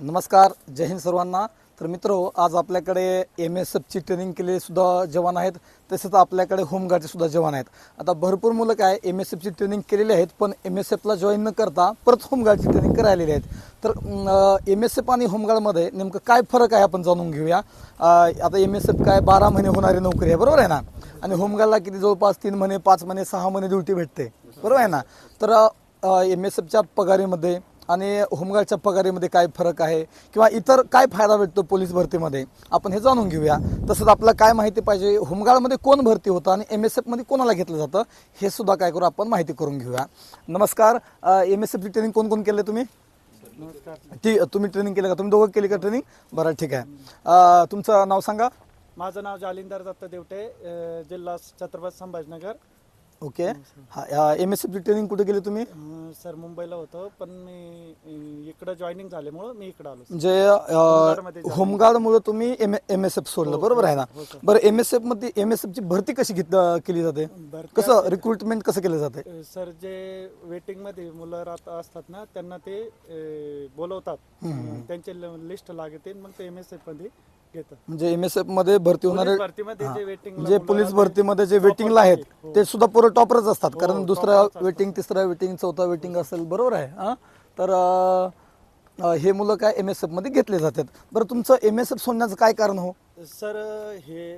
नमस्कार जय हिंद सर्वांना. तर मित्र आज आपल्याकडे एम एस एफची ट्रेनिंग केलेले सुद्धा जवान आहेत तसेच आपल्याकडे होमगार्डचे सुद्धा जवान आहेत. आता भरपूर मुलं काय एम एस एफची ट्रेनिंग केलेली आहेत पण एम एस एफला जॉईन न करता परत होमगार्डची ट्रेनिंग करायलेली आहेत. तर एम एस एफ आणि होमगार्डमध्ये नेमकं काय फरक आहे आपण जाणून घेऊया. आता एम एस एफ काय बारा महिने होणारी नोकरी आहे बरोबर आहे ना? आणि होमगार्डला किती जवळपास तीन महिने पाच महिने सहा महिने ड्युटी भेटते बरोबर आहे ना? तर एम एस एफच्या पगारीमध्ये आणि होमगार्डच्या पगारीमध्ये काय फरक आहे किंवा इतर काय फायदा भेटतो पोलीस भरतीमध्ये? आपण हे जाणून घेऊया. तसंच आपल्याला काय माहिती पाहिजे होमगार्डमध्ये कोण भरती होतं आणि एम एस एफमध्ये कोणाला घेतलं जातं हे सुद्धा काय करू आपण माहिती करून घेऊया. नमस्कार एम एस एफची ट्रेनिंग कोण कोण केलं तुम्ही? ठीक तुम्ही ट्रेनिंग केलं का? तुम्ही दोघं केली का ट्रेनिंग बरं ठीक आहे. तुमचं नाव सांगा. माझं नाव जालिंदर दत्त देवटे जिल्हा छत्रपती संभाजीनगर. ओके. हा एम एस एफची ट्रेनिंग कुठे केली तुम्ही? अ, सर मुंबईला होतो पण मी अ, इकडं जॉईनिंग झाल्यामुळं मी इकडं आलो म्हणजे होमगार्डमध्ये जाणं. होमगार्डमुळे तुम्ही एम एस एफ सोडलं बरोबर आहे ना? हो, सर. बरं एम एस एफमध्ये एम एस एफ ची भरती कशी घेत केली जाते? कसं रिक्रुटमेंट कसं केलं जाते? अ, सर जे वेटिंगमध्ये मुलं राहत असतात ना त्यांना ते अ, बोलवतात. त्यांचे लिस्ट लागते मग ते एम एस एफमध्ये म्हणजे एम एस एफमध्ये भरती होणारे भरतीमध्ये जे म्हणजे पोलीस भरतीमध्ये जे वेटिंगला आहेत हो. ते सुद्धा पुरं टॉपरच असतात. कारण हो, दुसरा topperच असतात. वेटिंग तिसरा वेटिंग चौथा वेटिंग असेल बरोबर आहे हा? तर अं, अं, हे मुलं काय एम एस एफमध्ये घेतले जातात. बरं तुमचं एम एस एफ सोडण्याचं काय कारण हो? सर हे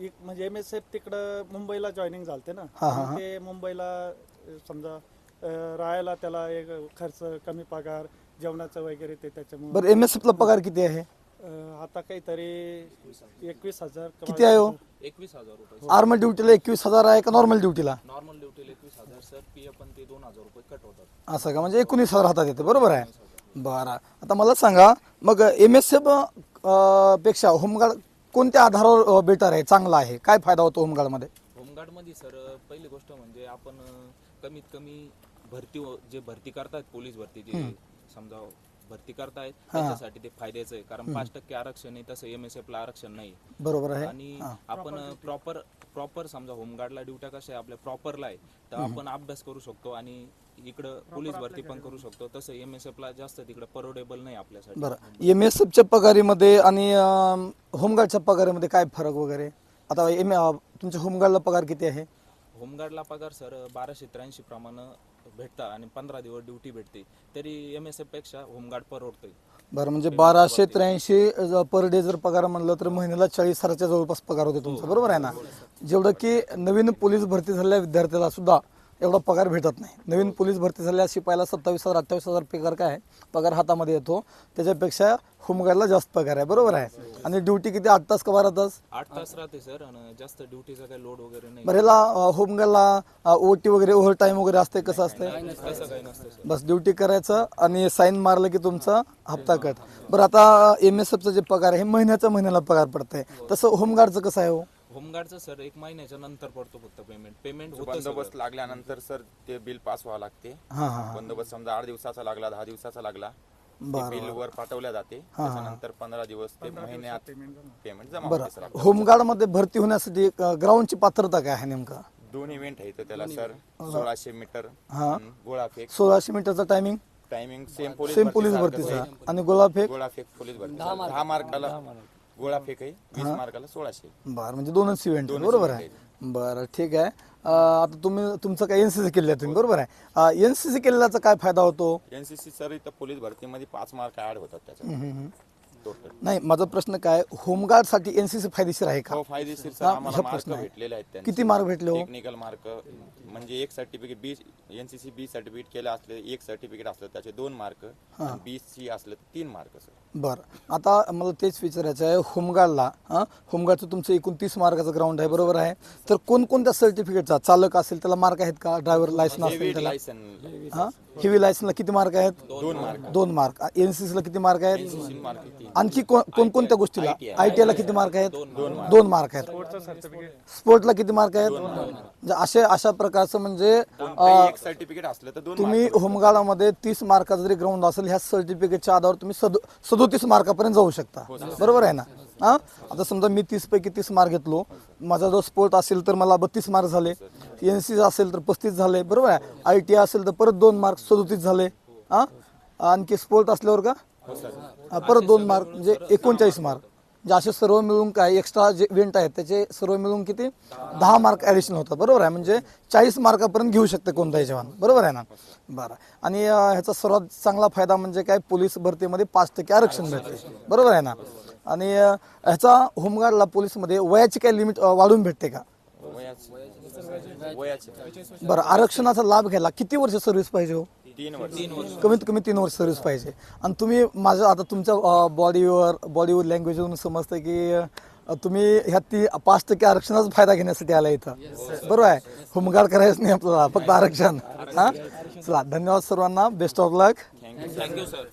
एक म्हणजे एम एस एफ तिकडं मुंबईला जॉईनिंग झालते ना. हा, हा, ते मुंबईला अ, समजा अ, राहायला त्याला एक खर्च कमी पगार जेवणाचं वगैरे ते त्याच्यामुळे. बरं एम एस एफ ला पगार किती आहे? आता काहीतरी एकवीस हजार किती आहे हो? एकवीस हजार रुपये. आर्मल ड्युटीला एकवीस हजार आहे का नॉर्मल ड्युटीला नॉर्मल ड्युटीला एकवीस हजार सर पी एफ पण ते दोन हजार रुपये कट होतात. असं का? म्हणजे एकोणीस हजार हातात येते. बरोबर आहे. बरं. आता मला सांगा मग एम एस एफपेक्षा होमगार्ड कोणत्या आधारावर बेटर आहे? चांगला आहे. काय फायदा होतो होमगार्डमध्ये? होमगार्डमध्ये सर पहिली गोष्ट म्हणजे आपण अं, कमीत कमी भरती हो- जे भरती करतायत पोलीस भरती जे समजा भरती करतायत त्याच्यासाठी ते फायद्याचं आहे. कारण पाच टक्के आरक्षण आहे तसं एम एस एफ ला आरक्षण नाही. बरोबर आहे. आणि आपण प्रॉपर प्रॉपर समजा होमगार्डला ड्युट्या कशा आहे आपल्या प्रॉपरला आहे तर आपण अभ्यास करू शकतो आणि इकडं पोलीस भरती पण करू शकतो. तसं एम एस एफ ला जास्त तिकडं परवडेबल नाही आपल्यासाठी. बरं. एम एस एफच्या पगारीमध्ये आणि अं, होमगार्डच्या पगारीमध्ये काय फरक वगैरे? आता एम तुमच्या होमगार्डला पगार किती आहे? होमगार्डला पगार सर बाराशे त्र्याऐंशी प्रमाणे भेटता आणि पंधरा दिवस ड्युटी भेटते तरी एम एस एफपेक्षा होमगार्ड परवडतोय. बरं म्हणजे बाराशे त्र्याऐंशी पर डे जर पगार म्हणलं तर महिन्याला चाळीस हजारच्या जवळपास पगार होते तुमचा बरोबर आहे ना? जेवढं की नवीन पोलीस भरती झालेल्या विद्यार्थ्याला सुद्धा एवढा पगार भेटत नाही. नवीन पोलीस भरती झालेल्या शिपायाला सत्तावीस हजार अठ्ठावीस हजार पगार काय आहे? पगार हातामध्ये येतो. त्याच्यापेक्षा होमगार्डला जास्त पगार आहे. बरोबर आहे? आणि ड्युटी किती? आठ तास का बारा तास? आठ तास राहते सर. आणि जास्त ड्युटीचा काही लोड वगैरे नाही. बरं ह्याला होमगार्डला ओटी वगैरे ओव्हर टाईम वगैरे असते कसं असते? बस ड्युटी करायचं आणि साईन मारलं की तुमचा हप्ता कट. बरं आता एम एस एफचा जे पगार आहे हे महिन्याचा महिन्याला पगार पडतंय. तसं होमगार्डचं कसं आहे हो? होमगार्डचं सर एक महिन्याच्या नंतर पडतो फक्त पेमेंट पेमेंट होतं बंदोबस्त लागल्यानंतर सर ते बिल पास व्हावं लागते. हां हां बंदोबस्त समजा आठ दिवसाचा लागला दहा दिवसाचा लागला बरं, बिल वर पाठवल्या जाते. त्याच्यानंतर पंधरा दिवस ते महिन्यात पेमेंट जमा होते. सर होमगार्डमध्ये भरती होण्यासाठी ग्राउंडची पात्रता काय आहे नेमका? दोन इव्हेंट आहे इथं त्याला सर. सोळाशे मीटर हा. आणि गोळाफेक. सोळाशे मीटरचा timing timing same police same police भरतीचा. आहे. आणि गुलाबफेक गोळाफेक पोलीस भरती सर. दहा मार्काला. गोळाफेक आहे. वीस मार्काला सोळाशे. बरं म्हणजे दोनच इव्हेंट बरोबर आहे. बरं ठीक आहे. अं, आता तुम्ही तुमचं काय एनसीसी केलेलं आहे तुम्ही बरोबर आहे. एनसीसी केलेल्याचा काय फायदा होतो? एनसीसी सर इथं पोलीस भरतीमध्ये पाच मार्क ऍड होतात त्याच्यात. टोटल नाही माझा प्रश्न काय होमगार्डसाठी एनसीसी फायदेशीर आहे का? हो फायदेशीर सर हा, आम्हाला हा मार्क प्रश्न आहे. भेटलेले आहेत त्यांचे. किती मार्क भेटले हो? टेक्निकल मार्क म्हणजे एक certificate B NCC B certificate केलं असलं एक सर्टिफिकेट असलं त्याचे दोन मार्क बी सी असलं तर तीन मार्क सर बरं. आता मला तेच विचारायचं आहे होमगार्डला हां? होमगार्डचं तुमचं एकूण तीस मार्काचं ग्राउंड आहे बरोबर आहे? तर कोणकोणत्या सर्टिफिकेटचा चालक असेल त्याला मार्क आहेत का? ड्रायव्हर लायसन असेल त्याला? लायसन हां? हेवी लायसनला किती मार्क आहेत? दोन मार्क. दोन मार्क. एनसीसीला किती मार्क आहेत? आणखी को- कोणकोणत्या गोष्टीला? आय टी ला किती मार्क आहेत? दोन मार्क. आहेत. स्पोर्टला किती मार्क आहेत? म्हणजे असे अशा प्रकारचं म्हणजे कोणतंही एक सर्टिफिकेट असलं तर दोन तुम्ही होमगार्डमध्ये तीस मार्काचं जरी ग्राउंड असेल ह्या सर्टिफिकेटच्या आधारावर तुम्ही सद सदोतीस मार्कापर्यंत जाऊ शकता. बरोबर आहे ना? हा? आता समजा मी तीस पैकी तीस मार्क घेतलो. माझा जो स्पोर्ट असेल तर मला बत्तीस मार्क झाले. एन सी असेल तर पस्तीस झाले. बरोबर आहे? आय टी असेल तर परत दोन मार्क सदोतीस झाले. हा? आणखी स्पोर्ट असल्यावर का? हा, परत दोन मार्क म्हणजे एकोणचाळीस मार्क. म्हणजे असे सर्व मिळून काय एक्स्ट्रा जे इव्हेंट आहेत त्याचे सर्व मिळून किती? दहा मार्क ॲडिशनल होतात बरोबर आहे? म्हणजे चाळीस मार्कापर्यंत घेऊ शकते कोणताही जवान. बरोबर आहे ना? बरं. आणि ह्याचा सर्वात चांगला फायदा म्हणजे काय? पोलीस भरतीमध्ये पाच टक्के आरक्षण भेटते. बरोबर आहे ना? आणि ह्याचा होमगार्डला पोलीसमध्ये वयाची काय लिमिट वाढून भेटते का? बरं. आरक्षणाचा लाभ घ्यायला किती वर्ष सर्व्हिस पाहिजे हो? तीन वर्ष. कमीत कमी तीन वर्ष सर्व्हिस पाहिजे. आणि तुम्ही माझं आता तुमच्या बॉडीवर बॉडीवर लँग्वेजवरून समजतं की तुम्ही ह्या ती पाच टक्के आरक्षणाचा फायदा घेण्यासाठी आला इथं. बरोबर आहे? होमगार्ड करायचं नाही आपल्याला फक्त आरक्षण. हा? चला धन्यवाद सर्वांना. Best of luck thank you sir